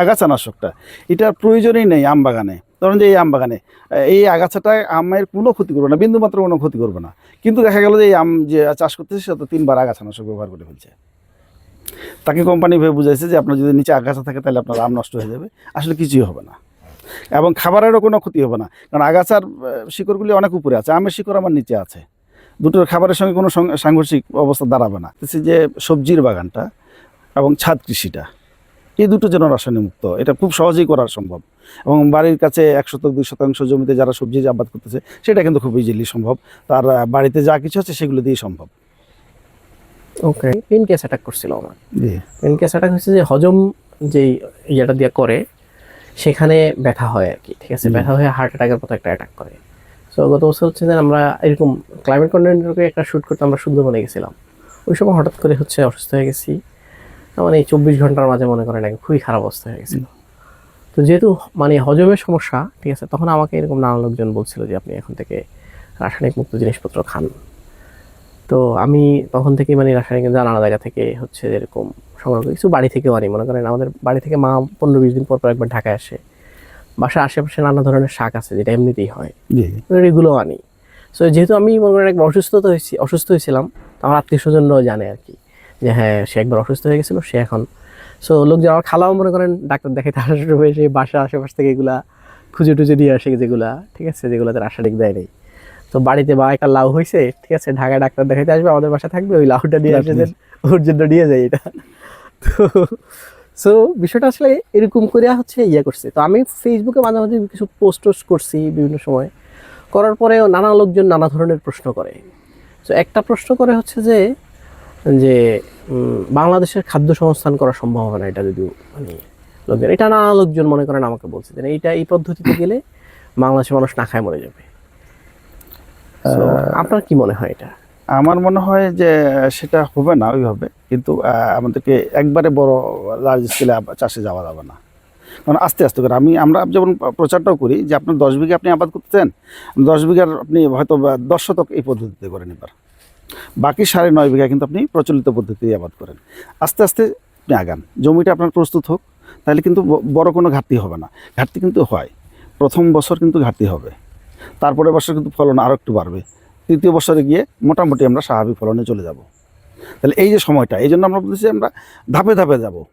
আগাছানাশকটা এটার প্রয়োজনই নেই আম বাগানে। ধরুন যে এই আম বাগানে, এই আগাছাটা আমের কোনো ক্ষতি করবে না বিন্দু মাত্র কোনো ক্ষতি করবে না। কিন্তু দেখা গেল যে এই আম যে চাষ করতেছে, সে তো তিনবার আগাছানাশক ব্যবহার করে ফেলছে। তাকে কোম্পানি ভেবে বুঝাইছে যে আপনার যদি নিচে আগাছা থাকে, তাহলে আপনার আম নষ্ট হয়ে যাবে। আসলে কিছুই হবে না। এবং খাবারেরও কোনো ক্ষতি হবে না। কারণ আগাছার শিকড়গুলি অনেক উপরে আছে, আমের শিকড় আমার নিচে আছে। দুটোর খাবারের সঙ্গে কোনো সাংঘর্ষিক অবস্থা দাঁড়াবে না। যে সবজির বাগানটা এবং ছাদ কৃষিটা। এই দুটো যেন রাসায়নিক মুক্ত। এটা খুব সহজেই করা সম্ভব। এবং বাড়ির কাছে এক শতক দুই শতাংশ জমিতে যারা সবজি আবাদ করতেছে সেটা কিন্তু খুব ইজিলি সম্ভব। তার বাড়িতে যা কিছু আছে সেগুলো দিয়ে সম্ভব। ওকে পেন কেস অ্যাটাক করছিল আমার। পেন কেস অ্যাটাক হচ্ছে যে হজম যেই ইয়েটা দিয়ে করে সেখানে ব্যথা হয় আর কি ঠিক আছে? ব্যথা হয়ে হার্ট অ্যাটাকের মতো একটা অ্যাটাক করে। সো গত বছর হচ্ছে যে আমরা এরকম ক্লাইমেট কন্টেন্টকে একটা শ্যুট করতে আমরা সুন্দরবনে গেছিলাম। ওই সময় হঠাৎ করে হচ্ছে অসুস্থ হয়ে গেছি। মানে এই চব্বিশ ঘণ্টার মাঝে মনে করেন একদম খুবই খারাপ অবস্থা হয়ে গেছিল। তো যেহেতু মানে হজমের সমস্যা ঠিক আছে তখন আমাকে এরকম নানা লোকজন বলছিল যে আপনি এখন থেকে রাসায়নিক মুক্ত জিনিসপত্র খান। তো আমি তখন থেকে মানে রাসায়নিক নানা জায়গা থেকে হচ্ছে এরকম সংগ্রহ কিছু বাড়ি থেকেও আনি মনে করেন আমাদের বাড়ি থেকে মা পনেরো বিশ দিন পর পর একবার ঢাকায় আসে। বাসার আশেপাশে নানা ধরনের শাক আছে যেটা এমনিতেই হয়। এগুলো আনি। সো যেহেতু আমি মনে করেন একবার অসুস্থ তো হয়েছি অসুস্থ হয়েছিলাম আমার আত্মীয় স্বজনরাও জানে আর কি। যে হ্যাঁ সে একবার অসুস্থ হয়ে গেছিল, সে এখন। সো লোকজন আমার খালাও মনে করেন, ডাক্তার আসার সময় সেই বাসা আশেপাশ থেকে এগুলা খুঁজে টুজে দিয়ে আসে যেগুলা, ঠিক আছে যেগুলোতে রাসায়নিক দেয় নেই। তো বাড়িতে বা একটা লাউ হয়েছে ঠিক আছে, ঢাকায় ডাক্তার দেখাইতে আসবে, আমাদের বাসা থাকবে, ওই লাউটা নিয়ে আসে ওর জন্য নিয়ে যায় এটা। তো সো বিষয়টা আসলে এরকম করে হচ্ছে ইয়ে করছে। তো আমি ফেসবুকে মাঝে মাঝে কিছু পোস্ট টোস্ট করছি বিভিন্ন সময়। করার পরেও নানা লোকজন নানা ধরনের প্রশ্ন করে। তো একটা প্রশ্ন করে হচ্ছে যে যে বাংলাদেশের খাদ্য সংস্থান করা সম্ভব হবে না এটা যদিও মানে লোকজন এটা নানা লোকজন মনে করেন আমাকে বলছে যে এইটা এই পদ্ধতিতে গেলে বাংলাদেশের মানুষ না খায় মরে যাবে। আপনার কি মনে হয় এটা? আমার মনে হয় যে সেটা হবে না ওইভাবে কিন্তু আমাদেরকে একবারে বড় লার্জ স্কেলে চাষে যাওয়া যাবে না। কারণ আস্তে আস্তে করে আমি আমরা যেমন প্রচারটাও করি যে আপনার দশ বিঘা আপনি আবাদ করতেছেন দশ বিঘার আপনি হয়তো দশ শতক এই পদ্ধতিতে করেন এবার বাকি সাড়ে নয় বিঘা কিন্তু আপনি প্রচলিত পদ্ধতিতে আবাদ করেন। আস্তে আস্তে আপনি আগান। জমিটা আপনার প্রস্তুত হোক, তাহলে কিন্তু বড় কোনো ঘাটতি হবে না। ঘাটতি কিন্তু হয়। প্রথম বছর কিন্তু ঘাটতি হবে। তারপরে বছর কিন্তু ফলন আরও একটু বাড়বে। তৃতীয় বছরে গিয়ে মোটামুটি আমরা স্বাভাবিক ফলনে চলে যাব। তাহলে এই যে সময়টা, এই জন্য আমরা বলতেছি আমরা ধাপে ধাপে যাব।